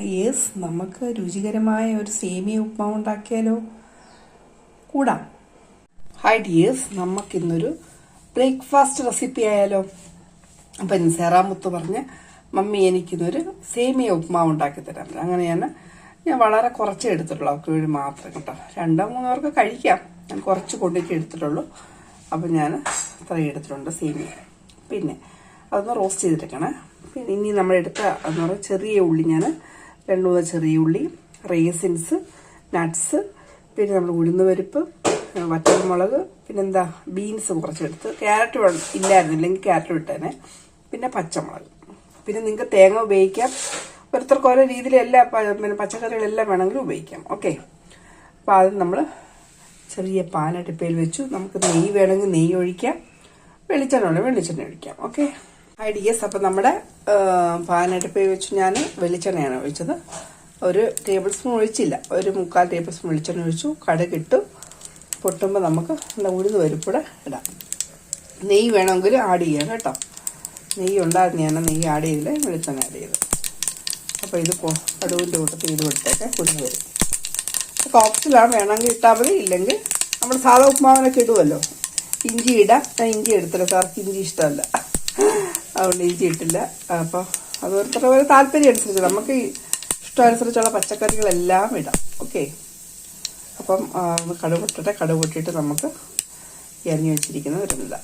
Yes നമുക്ക് രുചികരമായ ഒരു സേമിയ ഉപ്മാവ് ഉണ്ടാക്കിയാലോ? കൂടാം. ഹൈ ഡിയേഴ്സ് നമുക്കിന്നൊരു ബ്രേക്ക്ഫാസ്റ്റ് റെസിപ്പി ആയാലോ? അപ്പം സേറാമുത്ത് പറഞ്ഞ് മമ്മി എനിക്കിന്നൊരു സേമിയ ഉപ്മാവ് ഉണ്ടാക്കി തരാൻ പറഞ്ഞു അങ്ങനെ ഞാൻ വളരെ കുറച്ച് എടുത്തിട്ടുള്ളൂ. അവർക്ക് വേണ്ടി മാത്രം കേട്ടോ. രണ്ടോ മൂന്നോ പേർക്ക് കഴിക്കാം. ഞാൻ കുറച്ച് കൊണ്ടിട്ട് എടുത്തിട്ടുള്ളൂ. അപ്പം ഞാൻ ഇത്രയും എടുത്തിട്ടുണ്ട് സേമിയ. പിന്നെ അതൊന്ന് റോസ്റ്റ് ചെയ്തിട്ടേക്കണേ പിന്നെ ഇനി നമ്മൾ എടുത്ത എന്ന് പറഞ്ഞാൽ ചെറിയ ഉള്ളി ഞാൻ രണ്ട് ചെറിയുള്ളി റേസിൻസ് നട്ട്സ് പിന്നെ നമ്മൾ ഉഴുന്ന് പരിപ്പ് വറ്റൽമുളക് പിന്നെന്താ ബീൻസ് കുറച്ചെടുത്ത് ക്യാരറ്റ് ഇല്ലായിരുന്നു ഇല്ലെങ്കിൽ ക്യാരറ്റ് ഇട്ടേനെ. പിന്നെ പച്ചമുളക്. പിന്നെ നിങ്ങൾക്ക് തേങ്ങ ഉപയോഗിക്കാം. ഓരോരുത്തർക്ക് ഓരോ രീതിയിൽ എല്ലാ പിന്നെ പച്ചക്കറികളെല്ലാം വേണമെങ്കിലും ഉപയോഗിക്കാം. ഓക്കെ. അപ്പോൾ അത് നമ്മൾ ചെറിയ പാനടുപ്പയിൽ വെച്ചു. നമുക്ക് നെയ്യ് വേണമെങ്കിൽ നെയ്യ് ഒഴിക്കാം. വെളിച്ചെണ്ണ വേണമെങ്കിൽ വെളിച്ചെണ്ണ ഒഴിക്കാം. ഓക്കെ. ഐഡിയസ്. അപ്പം നമ്മുടെ പാനടുപ്പയിൽ വെച്ച് ഞാൻ വെളിച്ചെണ്ണയാണ് ഒഴിച്ചത്. ഒരു ടേബിൾ സ്പൂൺ ഒഴിച്ചില്ല. ഒരു മുക്കാൽ ടേബിൾ സ്പൂൺ വെളിച്ചെണ്ണ ഒഴിച്ചു. കടുകിട്ടു. പൊട്ടുമ്പോൾ നമുക്ക് എന്താ ഉഴുത് പരിപ്പൂടെ ഇടാം. നെയ്യ് വേണമെങ്കിൽ ആഡ് ചെയ്യാം കേട്ടോ. നെയ്യ് ഉണ്ടായിരുന്നു. ഞാൻ നെയ്യ് ആഡ് ചെയ്തില്ല. വെളിച്ചെണ്ണ ആഡ് ചെയ്ത്. അപ്പോൾ ഇത് കടുവിന്റെ കൂട്ടത്തിൽ ഇത് കൊടുത്തേക്ക്. ഉഴുന്ന് വരും അപ്പോൾ ഓപ്ഷനിലാണ് വേണമെങ്കിൽ ഇട്ടാൽ മതി. ഇല്ലെങ്കിൽ നമ്മൾ സാധാ ഉപ്മാവിനൊക്കെ ഇടുമല്ലോ ഇഞ്ചി ഇടാം. ഞാൻ ഇഞ്ചി എടുത്തില്ല സാർക്ക് ഇഞ്ചി ഇഷ്ടമല്ല. അതുകൊണ്ട് ഇഞ്ചി ഇട്ടില്ല അപ്പോൾ അത് ഓരോരുത്തരുടെ ഓരോ താല്പര്യം അനുസരിച്ച് നമുക്ക് ഇഷ്ടമനുസരിച്ചുള്ള പച്ചക്കറികളെല്ലാം ഇടാം. ഓക്കെ അപ്പം ഒന്ന് കടുക് കടുപൊട്ടിയിട്ട് നമുക്ക് എരിഞ്ഞു വെച്ചിരിക്കുന്ന വരുന്നില്ല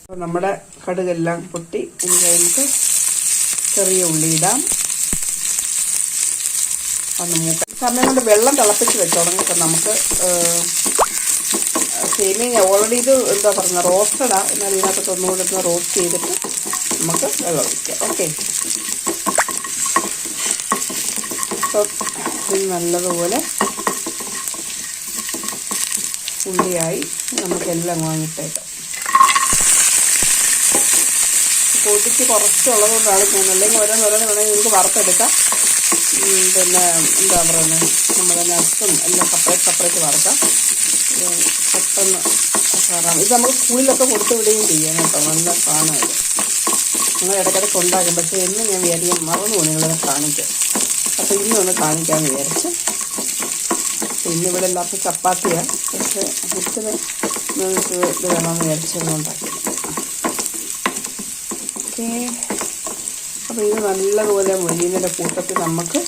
അപ്പോൾ നമ്മുടെ കടുകെല്ലാം പൊട്ടി ഇനി കഴിഞ്ഞിട്ട് ചെറിയ ഉള്ളി ഇടാം. ഒന്ന് മൂക്ക. ഈ സമയം കൊണ്ട് വെള്ളം തിളപ്പിച്ച് വെച്ചോളാം. കേട്ടോ നമുക്ക് സേമിയ ഓൾറെഡി ഇത് എന്താ പറയുക റോസ്റ്റഡാണ് എന്നാൽ ഇതിനകത്ത് തൊണ്ണൂറ് റോസ്റ്റ് ചെയ്തിട്ട് നമുക്ക് വെള്ളം ഒഴിക്കാം ഓക്കെ നല്ലതുപോലെ ഉള്ളിയായി നമുക്കെല്ലാം വാങ്ങിട്ടേക്കാം. പൊട്ടിച്ച് കുറച്ചുള്ളതുകൊണ്ടാണ് ഞാൻ അല്ലെങ്കിൽ ഓരോന്നോരോന്ന് വേണമെങ്കിൽ നിങ്ങൾക്ക് വറുത്തെടുക്കാം. പിന്നെ എന്താ പറയുന്നത് നമ്മുടെ നട്ട്സും എല്ലാം സെപ്പറേറ്റ് സെപ്പറേറ്റ് വറുക്കാം. പെട്ടെന്ന് കയറാം ഇത് നമ്മൾ സ്കൂളിലൊക്കെ കൊടുത്തു വിടുകയും ചെയ്യാം കേട്ടോ. നല്ല സാധനം നിങ്ങൾ ഇടയ്ക്കിടയ്ക്ക് ഉണ്ടാക്കും പക്ഷേ ഇന്ന് ഞാൻ വിചാരിക്കും മറന്നു പോകും നിങ്ങളെ കാണിക്കാം അപ്പോൾ ഇന്നൊന്ന് കാണിക്കാമെന്ന് വിചാരിച്ച്. പിന്നെ ഇവിടെ എല്ലാവർക്കും ചപ്പാത്തിയാണ് പക്ഷേ നിങ്ങൾക്ക് ഇത് വേണമെന്ന് വിചാരിച്ചൊന്നും ഉണ്ടാക്കില്ല ഓക്കേ. അപ്പോൾ ഇത് നല്ലതുപോലെ മുരിയുന്നതിന്റെ കൂട്ടത്തിൽ നമുക്ക്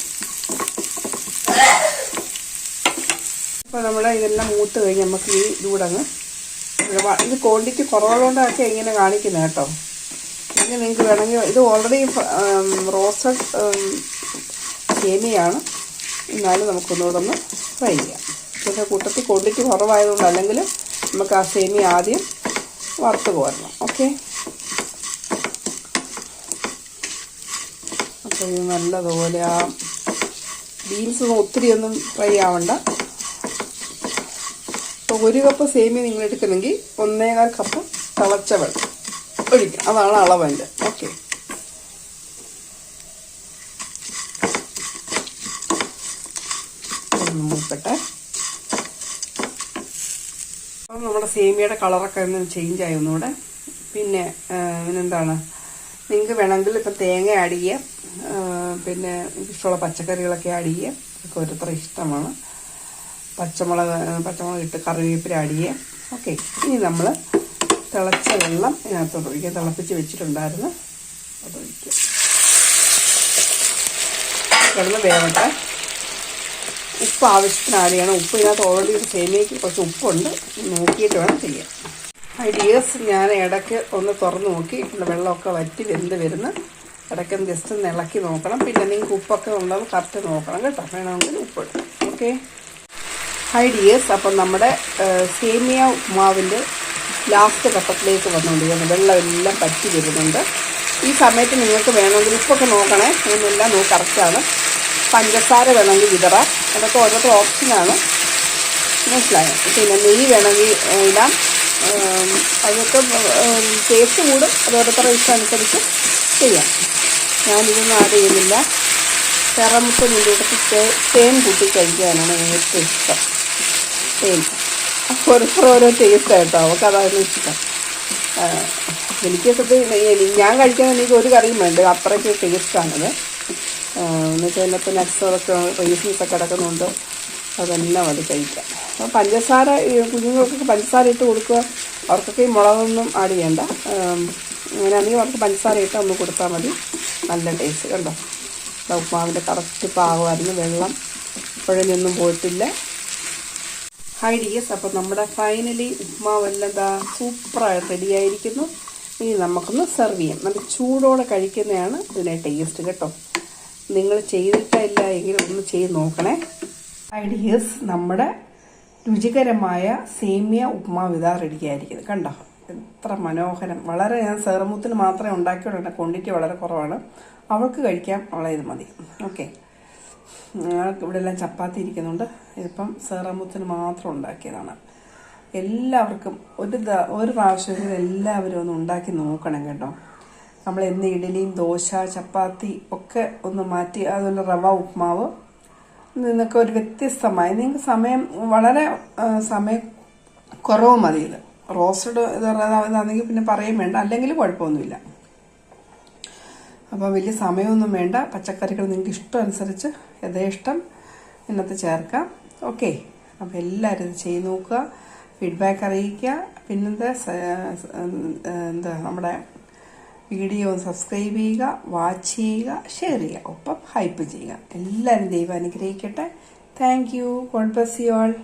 അപ്പോൾ നമ്മൾ ഇതെല്ലാം മൂത്ത് കഴിഞ്ഞ് നമുക്ക് ഈ ഇതുകൂടെ അങ്ങ് വ- ഇത് ക്വാണ്ടിറ്റി കുറവുള്ളതുകൊണ്ടൊക്കെ ഇങ്ങനെ കാണിക്കുന്നത് കേട്ടോ. ഇനി നിങ്ങൾക്ക് വേണമെങ്കിൽ ഇത് ഓൾറെഡി റോസ്റ്റഡ് സേമിയാണ് എന്നാലും നമുക്കൊന്നുകൂടെ ഒന്ന് ഫ്രൈ ചെയ്യാം. പിന്നെ കൂട്ടത്തിൽ ക്വാണ്ടിറ്റി കുറവായതുകൊണ്ട് അല്ലെങ്കിൽ നമുക്ക് ആ സേമി ആദ്യം വറുത്ത് കോരണം. ഓക്കെ ഇത് നല്ലതുപോലെ ആ ബീൻസ് ഒന്നും ഒത്തിരി ഒന്നും ഫ്രൈ ആവണ്ട. അപ്പോൾ ഒരു കപ്പ് സേമിയ നിങ്ങൾ എടുക്കുന്നെങ്കിൽ ഒന്നേകാൽ കപ്പ് തിളച്ച വെള്ളം ഒഴിക്കുക. അതാണ് അളവന്റെ ഓക്കെ അപ്പം നമ്മുടെ സേമിയയുടെ കളറൊക്കെ ഒന്ന് ചേഞ്ച് ആയി ഒന്നുകൂടെ. പിന്നെ പിന്നെന്താണ്? നിങ്ങൾക്ക് വേണമെങ്കിൽ ഇപ്പം തേങ്ങ ആഡ് ചെയ്യാം പിന്നെ ഇഷ്ടമുള്ള പച്ചക്കറികളൊക്കെ ആഡ് ചെയ്യാം ഒക്കെ ഓരോരുത്തർ ഇഷ്ടമാണ്. പച്ചമുളക് പച്ചമുളക് ഇട്ട് കറിവേപ്പില ആഡ് ചെയ്യാം ഓക്കെ ഇനി നമ്മൾ തിളച്ച വെള്ളം ഇതിനകത്തോട്ട് ഒഴിക്കുക. തിളപ്പിച്ച് വെച്ചിട്ടുണ്ടായിരുന്നു. അത് ഒഴിക്കുക. കിടന്ന് വേവട്ടെ. ഉപ്പ് ആവശ്യത്തിന് ആഡ് ചെയ്യണം. ഉപ്പ് ഇതിനകത്ത് ഓൾറെഡി ഒരു സേമിയയ്ക്ക് കുറച്ച് ഉപ്പുണ്ട്. നോക്കിയിട്ട് വേണം ചെയ്യാൻ. ഐഡിയസ് ഞാൻ ഇടയ്ക്ക് ഒന്ന് തുറന്ന് നോക്കി. വെള്ളമൊക്കെ വറ്റി വെന്ത് വരുന്ന. ഇടയ്ക്ക് ജസ്റ്റ് ഒന്ന് ഇളക്കി നോക്കണം. പിന്നെ നിങ്ങൾക്ക് ഉപ്പൊക്കെ ഉള്ളത് കറക്റ്റ് നോക്കണം കേട്ടോ. വേണമെങ്കിൽ ഉപ്പിടും ഓക്കെ ഹൈ അപ്പം നമ്മുടെ സേമിയ ഉപ്മാവിന്റെ ലാസ്റ്റ് ഘട്ടത്തിലേക്ക് വന്നുകൊണ്ടിരിക്കുന്നു. വെള്ളമെല്ലാം പറ്റി വരുന്നുണ്ട്. ഈ സമയത്ത് നിങ്ങൾക്ക് വേണമെങ്കിൽ ഉപ്പൊക്കെ നോക്കണേ. ഇതെല്ലാം നോക്കി കറക്റ്റാണ് പഞ്ചസാര വേണമെങ്കിൽ വിതറാം അതൊക്കെ ഓരോരുത്തർ ഓപ്ഷനാണ് മനസ്സിലായോ? പിന്നെ നെയ്യ് വേണമെങ്കിൽ ഇടാം. അതൊക്കെ ടേസ്റ്റ് കൂടും. അത് ഓരോരുത്തരുടെ ഇഷ്ടം അനുസരിച്ച് ചെയ്യാം. ഞാനിതൊന്നും ആഡ് ചെയ്യുന്നില്ല. തെറമുപ്പതിന്റെ കൂട്ടത്തിൽ തേൻ കൂട്ടി കഴിക്കാനാണ് ഏറ്റവും ഇഷ്ടം. തേൻ ഓരോരുത്തർ ഓരോ ടേസ്റ്റ് കേട്ടോ അവൾക്ക് അതായിരുന്നു ഇഷ്ടം. എനിക്ക് സത്യം ഞാൻ കഴിക്കാൻ എനിക്ക് ഒരു കറിയും വേണ്ട. അത്രയ്ക്ക് ടേസ്റ്റാണത് എന്നുവെച്ചാൽ അതിനകത്ത് നട്ട്സുകളൊക്കെ റീസൺസ് ഒക്കെ കിടക്കുന്നുണ്ട് അതെല്ലാം അത് കഴിക്കാം. അപ്പോൾ പഞ്ചസാര കുഞ്ഞുങ്ങൾക്കൊക്കെ പഞ്ചസാര ഇട്ട് കൊടുക്കുക. അവർക്കൊക്കെ ഈ മുളകൊന്നും ആഡ് ചെയ്യണ്ട. അങ്ങനെയാണെങ്കിൽ അവർക്ക് പഞ്ചസാര ഇട്ട് ഒന്ന് കൊടുത്താൽ മതി. നല്ല ടേസ്റ്റ് കണ്ടോ? ഉപ്പുമാവിന്റെ കറക്റ്റ് പാകമായിരുന്നു വെള്ളം പുഴഞ്ഞൊന്നും പോയിട്ടില്ല. ഹൈ ഡിയസ് അപ്പം നമ്മുടെ ഫൈനലി ഉപ്പുമാവെല്ലാം എന്താ സൂപ്പറായിട്ട് റെഡിയായിരിക്കുന്നു ഇനി നമുക്കൊന്ന് സെർവ് ചെയ്യാം. നല്ല ചൂടോടെ കഴിക്കുന്നതാണ് ഇതിനെ ടേസ്റ്റ് കേട്ടോ. നിങ്ങൾ ചെയ്തിട്ടില്ല എങ്കിൽ ഒന്ന് ചെയ്ത് നോക്കണേ. ഹൈ ഡിയസ് നമ്മുടെ രുചികരമായ സേമിയ ഉപ്മാവ് ഇതാ റെഡി ആയിരിക്കുന്നത് കണ്ടോ? എത്ര മനോഹരം. വളരെ ഞാൻ സേറമുത്തിന് മാത്രമേ ഉണ്ടാക്കിയുള്ളൂ. ക്വാണ്ടിറ്റി വളരെ കുറവാണ്. അവൾക്ക് കഴിക്കാം. അവളെ ഇത് മതി. ഓക്കെ ഇവിടെ എല്ലാം ചപ്പാത്തി ഇരിക്കുന്നുണ്ട്. ഇതിപ്പം സേറാമുത്തിന് മാത്രം ഉണ്ടാക്കിയതാണ്. എല്ലാവർക്കും ഒരു ഒരു പ്രാവശ്യമെങ്കിലും എല്ലാവരും ഒന്ന് ഉണ്ടാക്കി നോക്കണം കേട്ടോ. നമ്മൾ എന്ന് ഇഡലിയും ദോശ ചപ്പാത്തി ഒക്കെ ഒന്ന് മാറ്റി അതുപോലെ റവ ഉപ്മാവ് നിന്നൊക്കെ ഒരു വ്യത്യസ്തമായി. നിങ്ങൾക്ക് സമയം വളരെ സമയം കുറവ് മതി ഇത്. റോസ്റ്റഡ് ഇത് ഇതാണെങ്കിൽ പിന്നെ പറയും വേണ്ട. അല്ലെങ്കിൽ കുഴപ്പമൊന്നുമില്ല. അപ്പോൾ വലിയ സമയമൊന്നും വേണ്ട. പച്ചക്കറികൾ നിങ്ങൾക്ക് ഇഷ്ടം അനുസരിച്ച് യഥേഷ്ടം ഇന്നത്തെ ചേർക്കാം. ഓക്കെ. അപ്പോൾ എല്ലാവരും ഇത് ചെയ്ത് നോക്കുക. ഫീഡ്ബാക്ക് അറിയിക്കുക. സ- എന്താ നമ്മുടെ വീഡിയോ സബ്സ്ക്രൈബ് ചെയ്യുക വാച്ച് ചെയ്യുക ഷെയർ ചെയ്യുക. ഒപ്പം ഹൈപ്പ് ചെയ്യുക. എല്ലാവരും ദൈവം അനുഗ്രഹിക്കട്ടെ. Thank you God you all